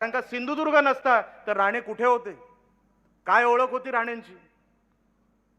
कारण का सिंधुदुर्ग नसता तर राणे कुठे होते? काय ओळख होती राणेंची?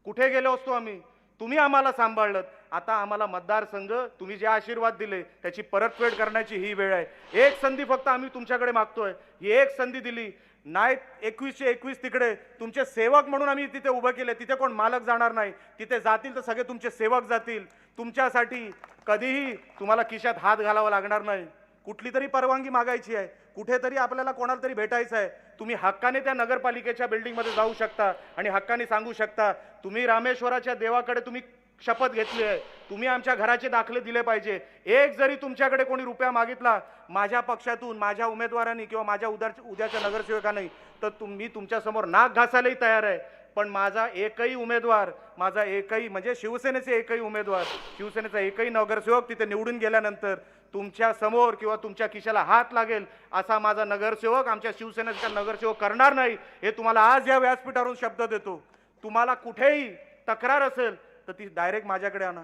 कुठे गेलो असतो आम्ही? तुम्ही आम्हाला सांभाळलं आता आम्हाला मतदारसंघ तुम्ही जे आशीर्वाद दिले त्याची परतफेड करण्याची ही वेळ आहे. एक संधी फक्त आम्ही तुमच्याकडे मागतोय. ही एक संधी दिली. नाही एकवीसशे एकवीस तिकडे. तुमचे सेवक म्हणून आम्ही तिथे उभं केले. तिथे कोण मालक जाणार नाही. तिथे जातील तर सगळे तुमचे सेवक जातील. तुमच्यासाठी कधीही तुम्हाला खिशात हात घालावा लागणार नाही. कुठली तरी परवानगी मागायची आहे. कुठेतरी आपल्याला कोणाला तरी भेटायचं आहे. तुम्ही हक्काने त्या नगरपालिकेच्या बिल्डिंगमध्ये जाऊ शकता आणि हक्काने सांगू शकता तुम्ही रामेश्वराच्या देवाकडे तुम्ही शपथ घेतली आहे. तुम्ही आमच्या घराचे दाखले दिले पाहिजे. एक जरी तुमच्याकडे कोणी रुपया मागितला माझ्या पक्षातून माझ्या उमेदवारांनी किंवा माझ्या उद्या उद्याच्या नगरसेवकांनी तर तुम्ही तुमच्यासमोर नाक घासायलाही तयार आहे. पण माझा एकही उमेदवार माझा एकही म्हणजे शिवसेनेचे एकही उमेदवार शिवसेनेचा एकही नगरसेवक तिथे निवडून गेल्यानंतर तुमच्यासमोर किंवा तुमच्या खिशाला हात लागेल असा माझा नगरसेवक आमच्या शिवसेनेचा नगरसेवक करणार नाही हे तुम्हाला आज या व्यासपीठावरून शब्द देतो. तुम्हाला कुठेही तक्रार असेल तर ती डायरेक्ट माझ्याकडे आणा.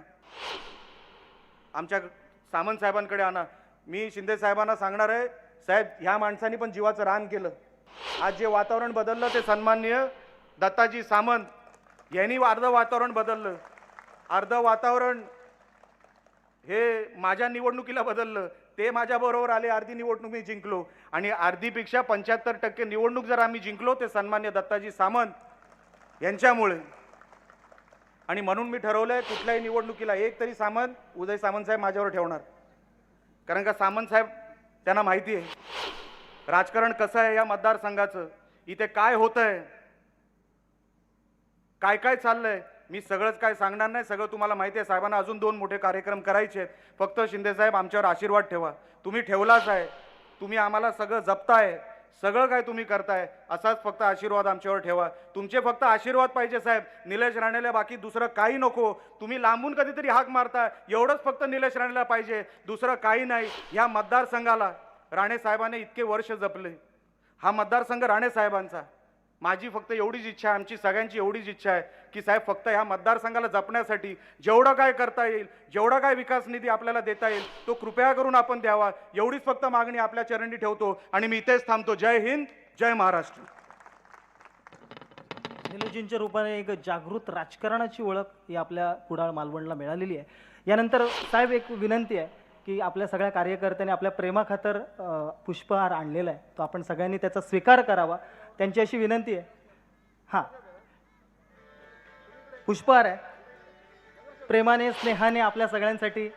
आमच्या सामंत साहेबांकडे आणा. मी शिंदे साहेबांना सांगणार आहे साहेब ह्या माणसांनी पण जीवाचं रान केलं. आज जे वातावरण बदललं ते सन्माननीय दत्ताजी सामंत यांनी अर्ध वातावरण बदललं. अर्ध वातावरण हे माझ्या निवडणुकीला बदललं. ते माझ्याबरोबर आले अर्धी निवडणूक मी जिंकलो. आणि अर्धीपेक्षा पंच्याहत्तर टक्के निवडणूक जर आम्ही जिंकलो ते सन्मान्य दत्ताजी सामंत यांच्यामुळे. आणि म्हणून मी ठरवलं आहे कुठल्याही निवडणुकीला एक तरी सामंत उदय सामंत साहेब माझ्यावर ठेवणार. कारण का सामंत साहेब त्यांना माहिती आहे. राजकारण कसं आहे या मतदारसंघाचं? इथे काय होतं आहे काय काय चाललंय? मी सगळंच काय सांगणार नाही. सगळं तुम्हाला माहिती आहे. साहेबांना अजून दोन मोठे कार्यक्रम करायचे आहेत. फक्त शिंदे साहेब आमच्यावर आशीर्वाद ठेवा. तुम्ही ठेवलाच आहे. तुम्ही आम्हाला सगळं जपताय. सगळं काय तुम्ही करताय असाच फक्त आशीर्वाद आमच्यावर ठेवा. तुमचे फक्त आशीर्वाद पाहिजे साहेब. निलेश राणेला बाकी दुसरं काही नको. तुम्ही लांबून कधीतरी हाक मारता. एवढंच फक्त निलेश राणेला पाहिजे. दुसरं काही नाही. ह्या मतदारसंघाला राणे साहेबाने इतके वर्ष जपले. हा मतदारसंघ राणे साहेबांचा. माझी फक्त एवढीच इच्छा आहे आमची सगळ्यांची एवढीच इच्छा आहे की साहेब फक्त ह्या मतदारसंघाला जपण्यासाठी जेवढं काय करता येईल जेवढा काय विकास निधी आपल्याला देता येईल तो कृपया करून आपण द्यावा. एवढीच फक्त मागणी आपल्या चरणी ठेवतो आणि मी इथेच थांबतो. जय हिंद जय महाराष्ट्र. निलूजींच्या रूपाने एक जागृत राजकारणाची ओळख ही आपल्या कुडाळ मालवणला मिळालेली आहे. यानंतर साहेब एक विनंती आहे की आपल्या सगळ्या कार्यकर्त्यांनी आपल्या प्रेमाखातर पुष्पहार आणलेला आहे. तो आपण सगळ्यांनी त्याचा स्वीकार करावा. त्यांची अशी विनंती आहे. हां. पुष्पहार आहे. प्रेमाने स्नेहाने आपल्या सगळ्यांसाठी